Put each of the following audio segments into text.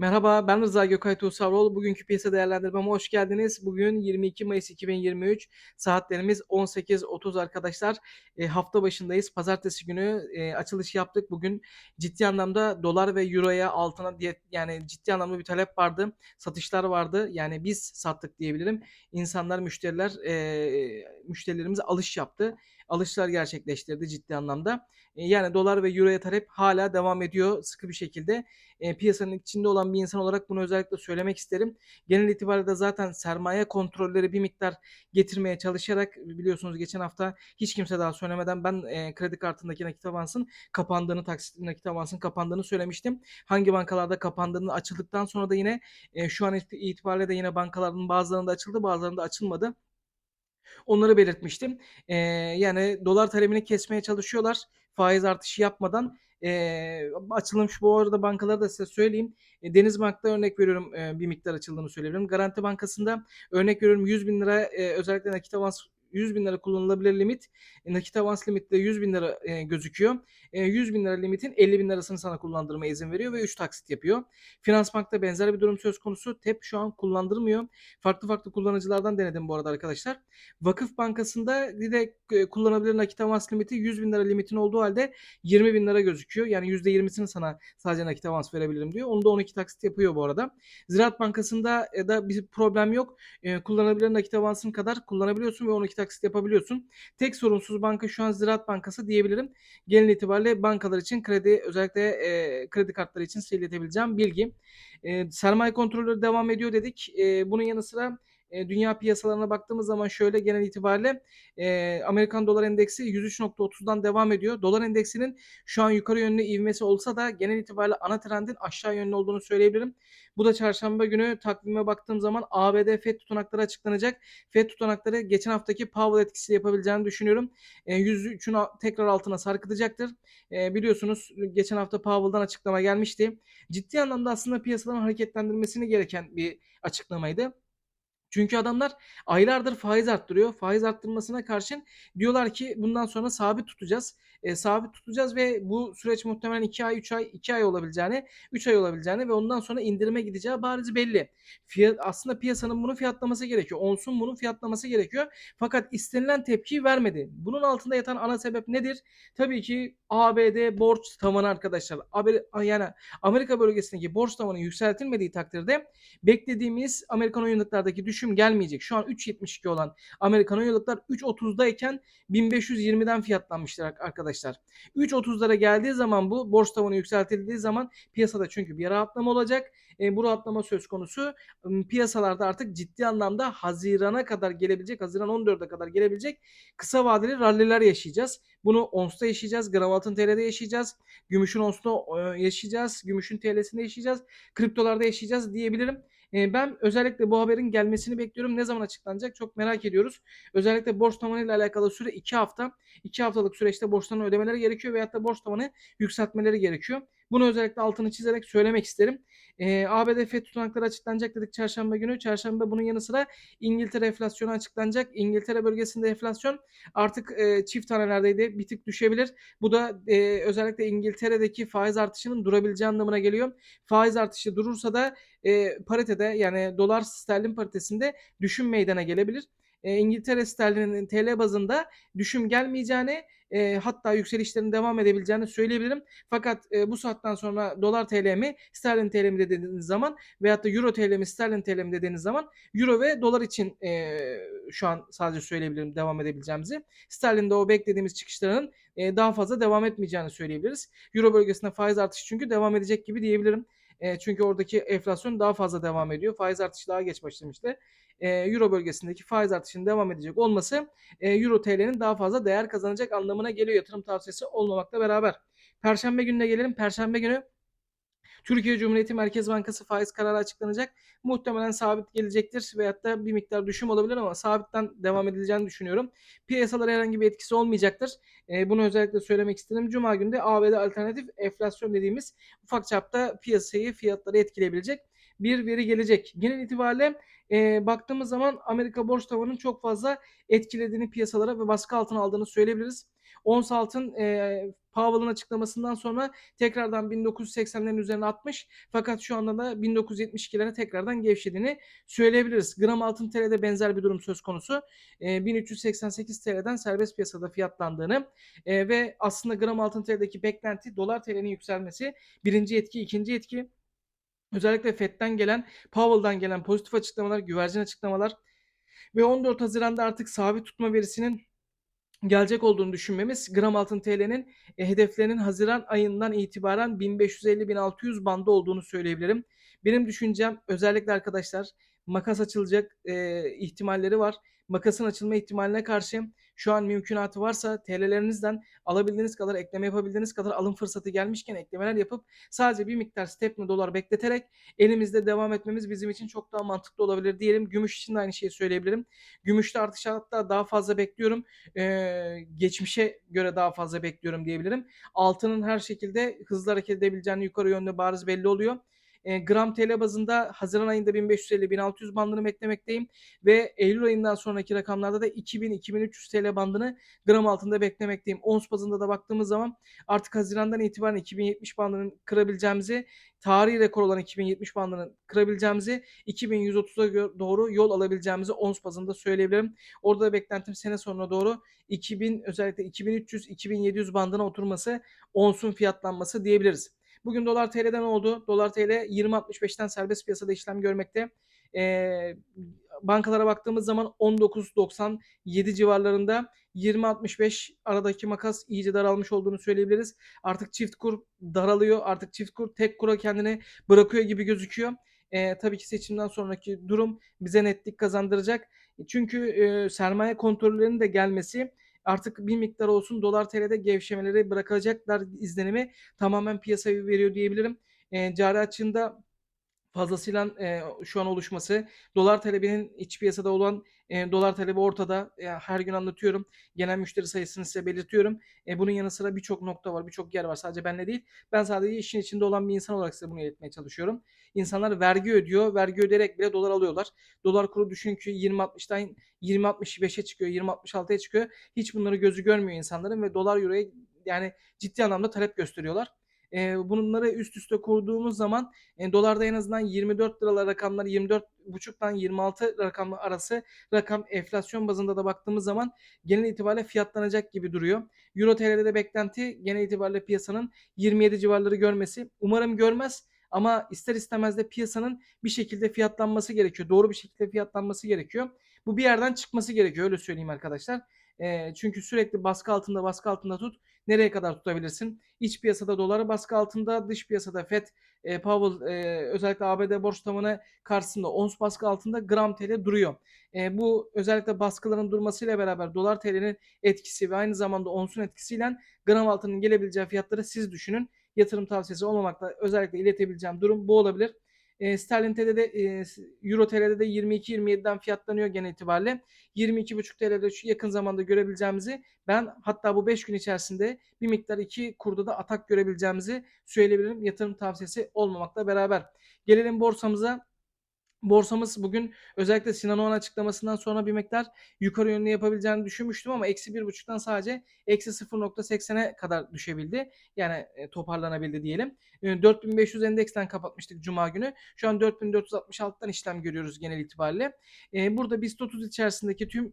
Merhaba, ben Rıza Gökay Tuğsavroğlu. Bugünkü piyasa değerlendirmeme hoş geldiniz. Bugün 22 Mayıs 2023, saatlerimiz 18.30 arkadaşlar. E, hafta başındayız. Pazartesi günü e, açılış yaptık. Bugün ciddi anlamda dolar ve euroya altına diye yani ciddi anlamda bir talep vardı. Satışlar vardı. Yani biz sattık diyebilirim. İnsanlar, müşteriler, e, müşterilerimiz alış yaptı. Alışlar gerçekleştirdi ciddi anlamda. E, yani dolar ve euroya talep hala devam ediyor sıkı bir şekilde e, piyasanın içinde olan bir insan olarak bunu özellikle söylemek isterim. Genel itibariyle zaten sermaye kontrolleri bir miktar getirmeye çalışarak biliyorsunuz geçen hafta hiç kimse daha söylemeden ben e, kredi kartındaki nakit avansın kapandığını, taksit nakit avansın kapandığını söylemiştim. Hangi bankalarda kapandığını açıldıktan sonra da yine e, şu an itibariyle de yine bankaların bazılarında açıldı bazılarında açılmadı. Onları belirtmiştim. Ee, yani dolar talebini kesmeye çalışıyorlar faiz artışı yapmadan. E, açılmış bu arada bankaları da size söyleyeyim. E, Denizbank'ta örnek veriyorum e, bir miktar açıldığını söyleyebilirim. Garanti Bankası'nda örnek veriyorum 100 bin lira e, özellikle nakit avans 100 bin lira kullanılabilir limit. E, nakit avans limitte 100 bin lira e, gözüküyor. E, 100 bin lira limitin 50 bin lirasını sana kullandırma izin veriyor ve 3 taksit yapıyor. Finansbank'ta benzer bir durum söz konusu. TEP şu an kullandırmıyor. Farklı farklı kullanıcılardan denedim bu arada arkadaşlar. Vakıf Bankası'nda direkt e, kullanabilir nakit avans limiti 100 bin lira limitin olduğu halde 20 bin lira gözüküyor. Yani %20'sini sana sadece nakit avans verebilirim diyor. Onu da 12 taksit yapıyor bu arada. Ziraat Bankası'nda e, da bir problem yok. E, kullanabilir nakit avansın kadar kullanabiliyorsun ve 12 taksit yapabiliyorsun. Tek sorunsuz banka şu an Ziraat Bankası diyebilirim. Genel itibariyle bankalar için kredi özellikle e, kredi kartları için iletebileceğim bilgi. E, sermaye kontrolleri devam ediyor dedik. E, bunun yanı sıra e, dünya piyasalarına baktığımız zaman şöyle genel itibariyle e, Amerikan dolar endeksi 103.30'dan devam ediyor. Dolar endeksinin şu an yukarı yönlü ivmesi olsa da genel itibariyle ana trendin aşağı yönlü olduğunu söyleyebilirim. Bu da çarşamba günü takvime baktığım zaman ABD FED tutanakları açıklanacak. FED tutanakları geçen haftaki Powell etkisi yapabileceğini düşünüyorum. E, 103'ün tekrar altına sarkıtacaktır. E, biliyorsunuz geçen hafta Powell'dan açıklama gelmişti. Ciddi anlamda aslında piyasaların hareketlendirmesini gereken bir açıklamaydı. Çünkü adamlar aylardır faiz arttırıyor. Faiz arttırmasına karşın diyorlar ki bundan sonra sabit tutacağız. E, sabit tutacağız ve bu süreç muhtemelen 2 ay, 3 ay, 2 ay olabileceğini, 3 ay olabileceğini ve ondan sonra indirime gideceği bariz belli. Fiyat, aslında piyasanın bunu fiyatlaması gerekiyor. Onsun bunun fiyatlaması gerekiyor. Fakat istenilen tepkiyi vermedi. Bunun altında yatan ana sebep nedir? Tabii ki ABD borç tavanı arkadaşlar. Yani Amerika bölgesindeki borç tavanı yükseltilmediği takdirde beklediğimiz Amerikan oyunluklardaki düşüm gelmeyecek. Şu an 3.72 olan Amerikan oyunluklar 3.30'dayken 1520'den fiyatlanmıştır arkadaşlar. 3.30'lara geldiği zaman bu borç tavanı yükseltildiği zaman piyasada çünkü bir rahatlama olacak. E, bu rahatlama söz konusu piyasalarda artık ciddi anlamda Haziran'a kadar gelebilecek, Haziran 14'e kadar gelebilecek kısa vadeli ralliler yaşayacağız. Bunu onsta yaşayacağız, gram altın TL'de yaşayacağız, gümüşün onsta yaşayacağız, gümüşün TL'sinde yaşayacağız, kriptolarda yaşayacağız diyebilirim. Ben özellikle bu haberin gelmesini bekliyorum. Ne zaman açıklanacak çok merak ediyoruz. Özellikle borç tavanı ile alakalı süre 2 hafta. 2 haftalık süreçte borçlarını ödemeleri gerekiyor veyahut da borç tavanı yükseltmeleri gerekiyor. Bunu özellikle altını çizerek söylemek isterim. E, ABD FED tutanakları açıklanacak dedik çarşamba günü. Çarşamba bunun yanı sıra İngiltere enflasyonu açıklanacak. İngiltere bölgesinde enflasyon artık e, çift tanelerdeydi. Bir tık düşebilir. Bu da e, özellikle İngiltere'deki faiz artışının durabileceği anlamına geliyor. Faiz artışı durursa da e, paritede yani dolar sterlin paritesinde düşüm meydana gelebilir. E, İngiltere sterlinin TL bazında düşüm gelmeyeceğini e, hatta yükselişlerin devam edebileceğini söyleyebilirim. Fakat e, bu saatten sonra dolar TL mi, sterlin TL mi dediğiniz zaman veyahut da euro TL mi, sterlin TL mi dediğiniz zaman euro ve dolar için e, şu an sadece söyleyebilirim devam edebileceğimizi. Sterlinde o beklediğimiz çıkışların e, daha fazla devam etmeyeceğini söyleyebiliriz. Euro bölgesinde faiz artışı çünkü devam edecek gibi diyebilirim. E, çünkü oradaki enflasyon daha fazla devam ediyor. Faiz artışı daha geç başlamıştı e, Euro bölgesindeki faiz artışının devam edecek olması e, Euro TL'nin daha fazla değer kazanacak anlamına geliyor yatırım tavsiyesi olmamakla beraber. Perşembe gününe gelelim. Perşembe günü Türkiye Cumhuriyeti Merkez Bankası faiz kararı açıklanacak. Muhtemelen sabit gelecektir veyahut da bir miktar düşüm olabilir ama sabitten devam edileceğini düşünüyorum. Piyasalara herhangi bir etkisi olmayacaktır. E, bunu özellikle söylemek istedim. Cuma günü de ABD alternatif enflasyon dediğimiz ufak çapta piyasayı, fiyatları etkileyebilecek bir veri gelecek. Genel itibariyle e, baktığımız zaman Amerika borç tavanının çok fazla etkilediğini piyasalara ve baskı altına aldığını söyleyebiliriz. Ons altın e, Powell'ın açıklamasından sonra tekrardan 1980'lerin üzerine atmış. Fakat şu anda da 1972'lere tekrardan gevşediğini söyleyebiliriz. Gram altın TL'de benzer bir durum söz konusu. E, 1388 TL'den serbest piyasada fiyatlandığını e, ve aslında gram altın TL'deki beklenti dolar TL'nin yükselmesi. Birinci etki, ikinci etki. Özellikle FED'den gelen, Powell'dan gelen pozitif açıklamalar, güvercin açıklamalar ve 14 Haziran'da artık sabit tutma verisinin gelecek olduğunu düşünmemiz gram altın TL'nin e, hedeflerinin Haziran ayından itibaren 1550-1600 bandı olduğunu söyleyebilirim. Benim düşüncem özellikle arkadaşlar makas açılacak e, ihtimalleri var. Makasın açılma ihtimaline karşı şu an mümkünatı varsa TL'lerinizden alabildiğiniz kadar ekleme yapabildiğiniz kadar alım fırsatı gelmişken eklemeler yapıp sadece bir miktar stepne dolar bekleterek elimizde devam etmemiz bizim için çok daha mantıklı olabilir diyelim. Gümüş için de aynı şeyi söyleyebilirim. Gümüşte artış hatta daha fazla bekliyorum. Ee, geçmişe göre daha fazla bekliyorum diyebilirim. Altının her şekilde hızlı hareket edebileceğini yukarı yönde bariz belli oluyor. E, gram TL bazında Haziran ayında 1550-1600 bandını beklemekteyim ve Eylül ayından sonraki rakamlarda da 2000-2300 TL bandını gram altında beklemekteyim. Ons bazında da baktığımız zaman artık Haziran'dan itibaren 2070 bandını kırabileceğimizi, tarihi rekor olan 2070 bandını kırabileceğimizi, 2130'a doğru yol alabileceğimizi ons bazında söyleyebilirim. Orada da beklentim sene sonuna doğru 2000 özellikle 2300-2700 bandına oturması, onsun fiyatlanması diyebiliriz. Bugün dolar TL'den oldu. Dolar TL 20.65'ten serbest piyasada işlem görmekte. E, bankalara baktığımız zaman 19.97 civarlarında 20.65 aradaki makas iyice daralmış olduğunu söyleyebiliriz. Artık çift kur daralıyor. Artık çift kur tek kura kendini bırakıyor gibi gözüküyor. E, tabii ki seçimden sonraki durum bize netlik kazandıracak. Çünkü e, sermaye kontrollerinin de gelmesi artık bir miktar olsun dolar TL'de gevşemeleri bırakacaklar izlenimi tamamen piyasaya veriyor diyebilirim. E, cari açığında fazlasıyla e, şu an oluşması, dolar talebinin iç piyasada olan e, dolar talebi ortada. E, her gün anlatıyorum. Genel müşteri sayısını size belirtiyorum. E, bunun yanı sıra birçok nokta var, birçok yer var. Sadece benle değil. Ben sadece işin içinde olan bir insan olarak size bunu iletmeye çalışıyorum. İnsanlar vergi ödüyor. Vergi ödeyerek bile dolar alıyorlar. Dolar kuru düşün ki 20.60'dan 20.65'e çıkıyor, 20.66'ya çıkıyor. Hiç bunları gözü görmüyor insanların ve dolar euroya yani ciddi anlamda talep gösteriyorlar. E, bunları üst üste kurduğumuz zaman e, dolarda en azından 24 liralar rakamlar 24,5'tan 26 rakam arası rakam enflasyon bazında da baktığımız zaman genel itibariyle fiyatlanacak gibi duruyor. Euro TL'de de beklenti genel itibariyle piyasanın 27 civarları görmesi. Umarım görmez ama ister istemez de piyasanın bir şekilde fiyatlanması gerekiyor. Doğru bir şekilde fiyatlanması gerekiyor. Bu bir yerden çıkması gerekiyor öyle söyleyeyim arkadaşlar. E, çünkü sürekli baskı altında baskı altında tut. Nereye kadar tutabilirsin? İç piyasada doları baskı altında, dış piyasada FED, e, Powell e, özellikle ABD borç tavanı karşısında ons baskı altında gram TL duruyor. E, bu özellikle baskıların durmasıyla beraber dolar TL'nin etkisi ve aynı zamanda onsun etkisiyle gram altının gelebileceği fiyatları siz düşünün. Yatırım tavsiyesi olmamakla özellikle iletebileceğim durum bu olabilir. E, Sterlin TL'de e, Euro TL'de de 22-27'den fiyatlanıyor genel itibariyle. 22,5 TL'de şu yakın zamanda görebileceğimizi ben hatta bu 5 gün içerisinde bir miktar iki kurda da atak görebileceğimizi söyleyebilirim. Yatırım tavsiyesi olmamakla beraber. Gelelim borsamıza. Borsamız bugün özellikle Sinan Oğan açıklamasından sonra bir miktar yukarı yönlü yapabileceğini düşünmüştüm ama eksi bir buçuktan sadece eksi 0.80'e kadar düşebildi. Yani e, toparlanabildi diyelim. 4500 e, endeksten kapatmıştık Cuma günü. Şu an 4466'dan işlem görüyoruz genel itibariyle. E, burada BIST 30 içerisindeki tüm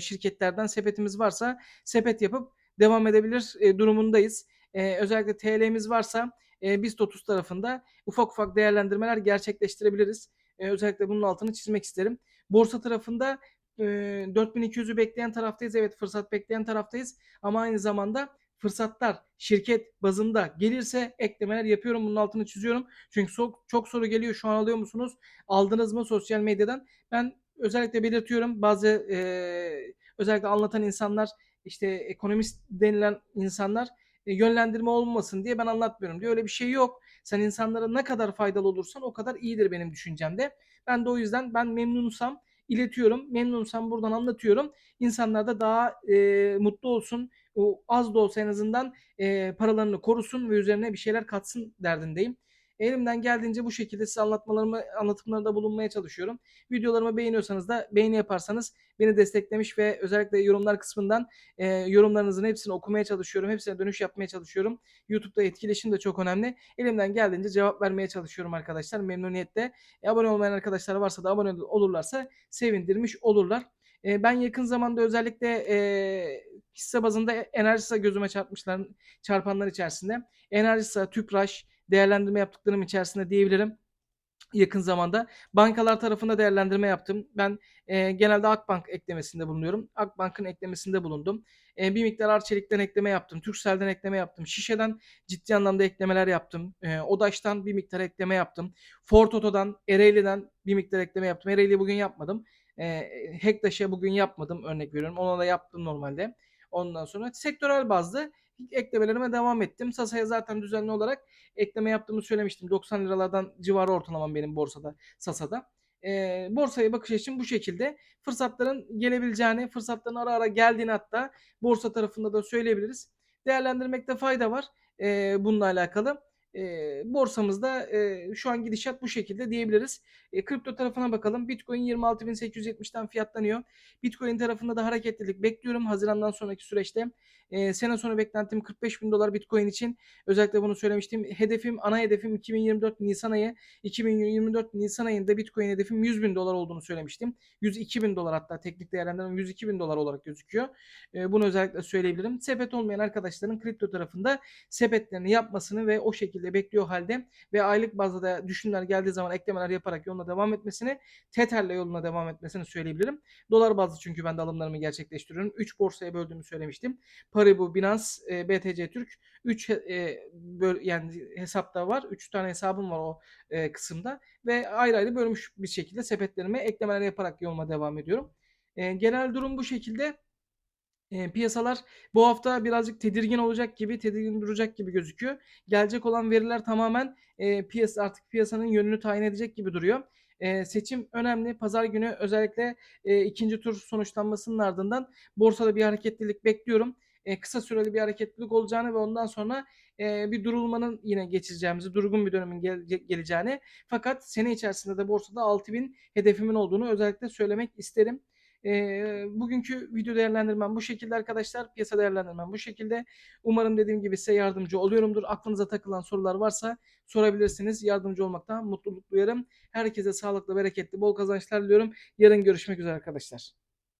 şirketlerden sepetimiz varsa sepet yapıp devam edebilir durumundayız. Özellikle TL'miz varsa BIST 30 tarafında ufak ufak değerlendirmeler gerçekleştirebiliriz. E, özellikle bunun altını çizmek isterim. Borsa tarafında e, 4200'ü bekleyen taraftayız. Evet fırsat bekleyen taraftayız. Ama aynı zamanda fırsatlar şirket bazında gelirse eklemeler yapıyorum. Bunun altını çiziyorum. Çünkü çok, çok soru geliyor. Şu an alıyor musunuz? Aldınız mı sosyal medyadan? Ben özellikle belirtiyorum. Bazı e, özellikle anlatan insanlar işte ekonomist denilen insanlar yönlendirme olmasın diye ben anlatmıyorum diyor. Öyle bir şey yok. Sen insanlara ne kadar faydalı olursan o kadar iyidir benim düşüncemde. Ben de o yüzden ben memnunsam iletiyorum. Memnunsam buradan anlatıyorum. İnsanlar da daha e, mutlu olsun. O az da olsa en azından e, paralarını korusun ve üzerine bir şeyler katsın derdindeyim. Elimden geldiğince bu şekilde size anlatmalarımı, anlatımlarda bulunmaya çalışıyorum. Videolarımı beğeniyorsanız da beğeni yaparsanız beni desteklemiş ve özellikle yorumlar kısmından e, yorumlarınızın hepsini okumaya çalışıyorum. Hepsine dönüş yapmaya çalışıyorum. YouTube'da etkileşim de çok önemli. Elimden geldiğince cevap vermeye çalışıyorum arkadaşlar memnuniyetle. E, abone olmayan arkadaşlar varsa da abone olurlarsa sevindirmiş olurlar. E, ben yakın zamanda özellikle e, hisse bazında Enerjisa gözüme çarpmışlar, çarpanlar içerisinde. Enerjisa, Tüpraş değerlendirme yaptıklarım içerisinde diyebilirim yakın zamanda. Bankalar tarafında değerlendirme yaptım. Ben e, genelde Akbank eklemesinde bulunuyorum. Akbank'ın eklemesinde bulundum. E, bir miktar Arçelik'ten ekleme yaptım. Turkcell'den ekleme yaptım. Şişe'den ciddi anlamda eklemeler yaptım. E, Odaş'tan bir miktar ekleme yaptım. Ford Oto'dan, Ereğli'den bir miktar ekleme yaptım. Ereğli bugün yapmadım. E, Hektaş'a bugün yapmadım örnek veriyorum. Ona da yaptım normalde. Ondan sonra sektörel bazda eklemelerime devam ettim. Sasa'ya zaten düzenli olarak ekleme yaptığımı söylemiştim. 90 liralardan civarı ortalamam benim borsada, Sasa'da. E, borsaya bakış açım bu şekilde. Fırsatların gelebileceğini, fırsatların ara ara geldiğini hatta borsa tarafında da söyleyebiliriz. Değerlendirmekte fayda var e, bununla alakalı. E, borsamızda e, şu an gidişat bu şekilde diyebiliriz. E, kripto tarafına bakalım. Bitcoin 26.870'ten fiyatlanıyor. Bitcoin tarafında da hareketlilik bekliyorum. Hazirandan sonraki süreçte e, sene sonu beklentim 45 bin dolar Bitcoin için. Özellikle bunu söylemiştim. Hedefim, ana hedefim 2024 Nisan ayı. 2024 Nisan ayında Bitcoin hedefim 100 bin dolar olduğunu söylemiştim. 102 bin dolar hatta teknik değerlendirme 102 bin dolar olarak gözüküyor. E, bunu özellikle söyleyebilirim. Sepet olmayan arkadaşların kripto tarafında sepetlerini yapmasını ve o şekilde bekliyor halde ve aylık bazda da düşümler geldiği zaman eklemeler yaparak yoluna devam etmesini, Tether'le yoluna devam etmesini söyleyebilirim. Dolar bazlı çünkü ben de alımlarımı gerçekleştiriyorum. 3 borsaya böldüğümü söylemiştim. Paribu, Binance, e, BTC Türk 3 e, yani hesapta var. 3 tane hesabım var o e, kısımda ve ayrı ayrı bölmüş bir şekilde sepetlerime eklemeler yaparak yoluma devam ediyorum. E, genel durum bu şekilde. E, piyasalar bu hafta birazcık tedirgin olacak gibi, tedirgin duracak gibi gözüküyor. Gelecek olan veriler tamamen e, piyasa artık piyasanın yönünü tayin edecek gibi duruyor. E, seçim önemli. Pazar günü özellikle e, ikinci tur sonuçlanmasının ardından borsada bir hareketlilik bekliyorum. E, kısa süreli bir hareketlilik olacağını ve ondan sonra e, bir durulmanın yine geçeceğimizi, durgun bir dönemin gel, geleceğini fakat sene içerisinde de borsada 6000 hedefimin olduğunu özellikle söylemek isterim. E, bugünkü video değerlendirmem bu şekilde arkadaşlar. Piyasa değerlendirmem bu şekilde. Umarım dediğim gibi size yardımcı oluyorumdur. Aklınıza takılan sorular varsa sorabilirsiniz. Yardımcı olmaktan mutluluk duyarım. Herkese sağlıklı, bereketli, bol kazançlar diliyorum. Yarın görüşmek üzere arkadaşlar.